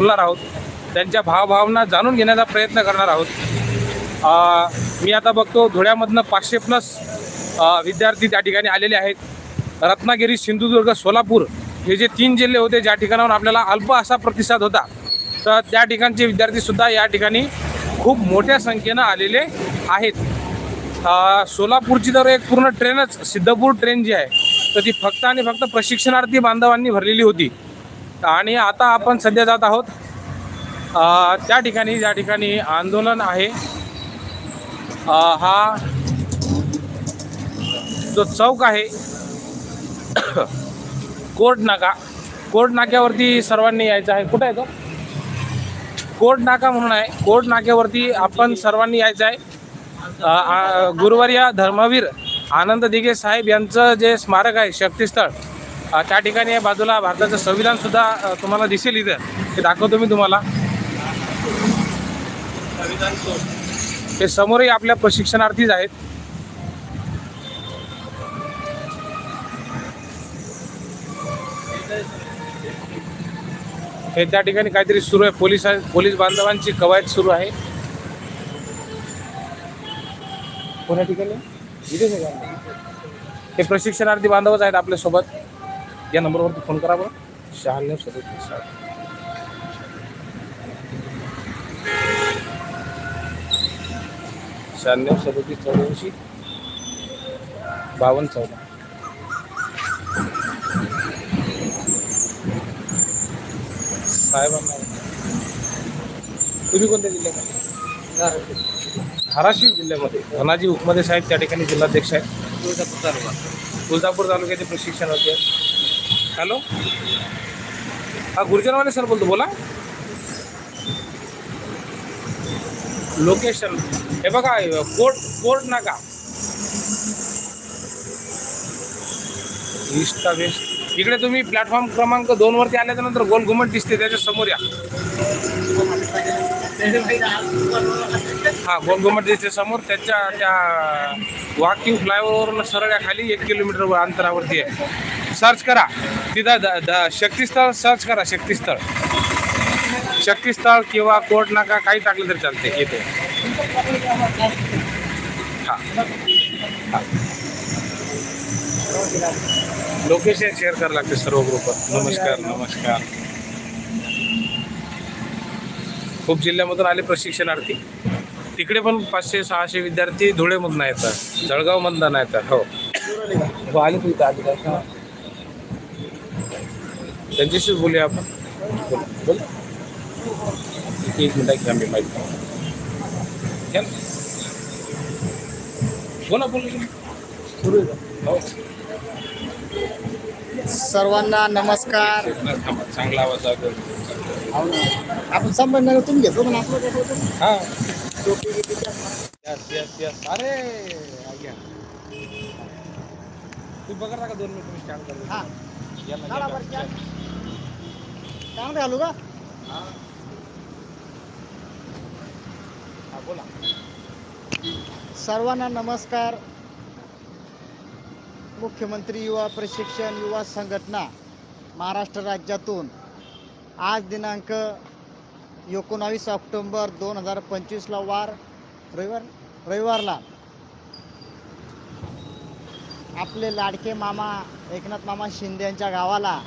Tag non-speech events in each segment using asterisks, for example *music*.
बोलणार आहोत. त्यांच्या भावभावना जाणून घेण्याचा प्रयत्न करणार आहोत. मी आता बघतो धुळ्यामधनं पाचशे प्लस विद्यार्थी त्या ठिकाणी आलेले आहेत. रत्नागिरी सिंधुदुर्ग सोलापूर हे जे तीन जिल्हे होते ज्या ठिकाणाहून आपल्याला अल्प असा प्रतिसाद होता तर त्या ठिकाणचे विद्यार्थीसुद्धा या ठिकाणी खूप मोठ्या संख्येनं आलेले आहेत. सोलापूरची तर एक पूर्ण ट्रेनच सिद्धपूर ट्रेन जी आहे तर ती फक्त आणि फक्त प्रशिक्षणार्थी बांधवांनी भरलेली होती. आणि आता आपण सध्या जात आहोत त्या ठिकाणी ज्या ठिकाणी आंदोलन आहे हा जो चौक आहे *coughs* कोर्ट नाका कोर्ट नाक्यावरती सर्वांनी यायचं आहे. कुठं आहे तो? कोर्ट नाका म्हणून आहे. कोर्ट नाक्यावरती आपण सर्वांनी यायचं आहे. अ, या गुरुवार्य धर्मवीर आनंद दिघे साहेब यांचं जे स्मारक आहे शक्तीस्थळ त्या ठिकाणी आहे बाजूला भारताचं संविधान सुद्धा तुम्हाला दिसेल इथं. ते दाखवतो मी तुम्हाला. ते समोरही आपल्या प्रशिक्षणार्थीच आहेत. हे त्या ठिकाणी काहीतरी सुरू आहे. पोलीस पोलीस बांधवांची कवायत सुरू आहे. कोण्या ठिकाणी? हे प्रशिक्षणार्थी बांधवच आहेत आपल्यासोबत. या नंबरवरती फोन करा बरं. शहाण्णव सदतीस साठ. शहाण्णव सदतीस चौऱ्याऐंशी. बावन्न चौदा. साहेबांना तुम्ही कोणत्या जिल्ह्यामध्ये धाराशिव जिल्ह्यामध्ये. धनाजी उपमध्ये साहेब त्या ठिकाणी जिल्हाध्यक्ष आहेत. तुळजापूर तालुका तुळजापूर तालुक्याचे प्रशिक्षण होते. हॅलो हा गुर्जरवाले सर बोलतो बोला लोकेशन हे बघा कोर्ट कोर्ट नाका ईस्ट का वेस्ट इकडे तुम्ही प्लॅटफॉर्म क्रमांक दोन वरती आल्याच्यानंतर गोल घुमट दिसते त्याच्यासमोर या. हा गोल घुमट दिसते समोर. त्याच्या त्या वाकिंग फ्लायओव्हरवरून सरळ या खाली एक किलोमीटर अंतरावरती आहे. सर्च करा. तिथं द द शक्तीस्थळ सर्च करा शक्तीस्थळ. शक्तीस्थळ किंवा कोर्ट नाका काही टाकलं तरी चालते येते. हा. हा. लोकेशन शेअर करावं लागते सर्व ग्रुप नमस्कार नमस्कार. खूप जिल्ह्यामधून आले प्रशिक्षणार्थी. तिकडे पण पाचशे सहाशे विद्यार्थी धुळेमधून येतात जळगावमधून येतात हो. हो आले तू इथं आले का त्यांच्याशीच बोलूया आपण. बोल बोल. एक मिनिट घ्या मी माहिती घ्या ना. बोला बोला. सुरू आहे का? हो. सर्वांना नमस्कार. चांगला आवाज आपण संभाजीनगर तुम्ही घेतो पण आपलं? हा. यस यस यस अरे तू बघा ना का दोन मिनिट? मी स्टँड करतो. हा. काय घालू का? हा बोला. सर्वांना नमस्कार. मुख्यमंत्री युवा प्रशिक्षण युवा संघटना महाराष्ट्र राज्यातून आज दिनांक एकोणावीस ऑक्टोंबर दोन हजार पंचवीसला वार रविवार रविवारला आपले लाडके मामा एकनाथ मामा शिंदे यांच्या गावाला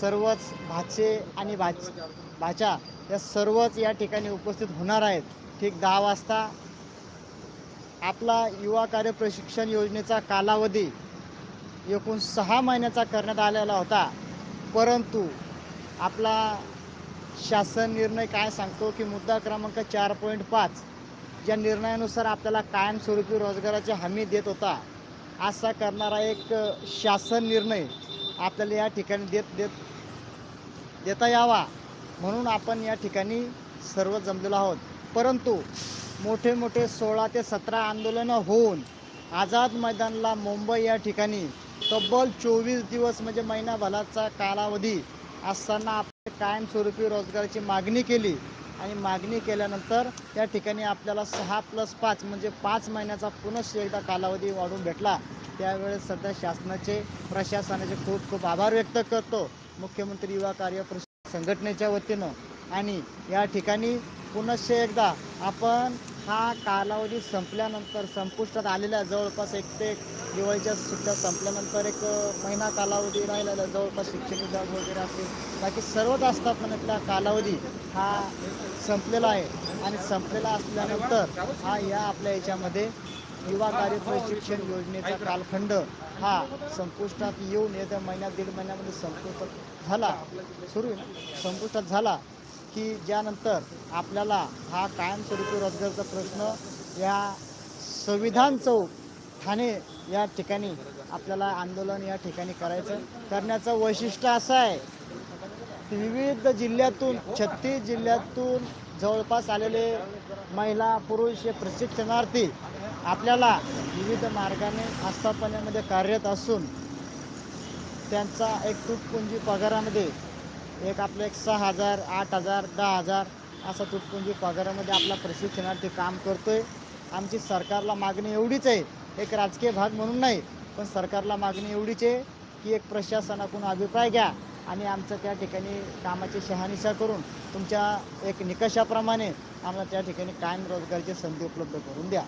सर्वच भाचे आणि भाच भाच्या या सर्वच या ठिकाणी उपस्थित होणार आहेत. ठीक दहा वाजता आपला युवा कार्य प्रशिक्षण योजनेचा कालावधी एकूण सहा महिन्याचा करण्यात आलेला होता. परंतु आपला शासन निर्णय काय सांगतो की मुद्दा क्रमांक चार पॉईंट पाच या निर्णयानुसार आपल्याला कायमस्वरूपी रोजगाराची हमी देत होता. असा करणारा एक शासन निर्णय आपल्याला या ठिकाणी देत देत देता यावा म्हणून आपण या ठिकाणी सर्व जमलेलो आहोत. परंतु मोठे मोठे सोळा ते सतरा आंदोलनं होऊन आझाद मैदानला मुंबई या ठिकाणी तब्बल चोवीस दिवस म्हणजे महिनाभराचा कालावधी असताना आपण कायमस्वरूपी रोजगाराची मागणी केली आणि मागणी केल्यानंतर या ठिकाणी आपल्याला सहा प्लस पाच म्हणजे पाच महिन्याचा पुनश्च एकदा कालावधी वाढून भेटला. त्यावेळेस सध्या शासनाचे प्रशासनाचे खूप खूप आभार व्यक्त करतो. मुख्यमंत्री युवा कार्य संघटनेच्या वतीनं. आणि या ठिकाणी पुनश्च एकदा आपण हा कालावधी संपल्यानंतर संपुष्टात आलेला जवळपास एक ते एक दिवाळीच्या सुट्ट्या संपल्यानंतर एक महिना कालावधी राहिलेला जवळपास शिक्षण विभाग वगैरे असतील बाकी सर्वच आस्थापनातला कालावधी. हा संपलेला आहे. आणि संपलेला असल्यानंतर हा या आपल्या याच्यामध्ये युवा कार्य प्रशिक्षण योजनेचा कालखंड हा संपुष्टात येऊन येत्या महिन्यात दीड महिन्यामध्ये संपुष्टात झाला. सुरू संपुष्टात झाला. की ज्यानंतर आपल्याला हा कायमस्वरूपी रोजगारचा प्रश्न या संविधान चौक ठाणे या ठिकाणी आपल्याला आंदोलन या ठिकाणी करायचं करण्याचं वैशिष्ट्य असं आहे. की विविध जिल्ह्यातून छत्तीस जिल्ह्यातून जवळपास आलेले महिला पुरुष हे प्रशिक्षणार्थी आपल्याला विविध मार्गाने आस्थापनेमध्ये कार्यरत असून त्यांचा एक तुटपुंजी पगारामध्ये एक आपलं एक सहा हजार आठ हजार दहा हजार असा तुटपुंजी पगारामध्ये आपला प्रशिक्षणार्थी काम करतो आहे आमची सरकारला मागणी एवढीच आहे एक राजकीय भाग म्हणून नाही पण सरकारला मागणी एवढीच आहे की एक प्रशासनाकडून अभिप्राय घ्या आणि आमचं त्या ठिकाणी कामाची शहानिशा करून तुमच्या एक निकषाप्रमाणे आम्हाला त्या ठिकाणी कायम रोजगाराची संधी उपलब्ध करून द्या.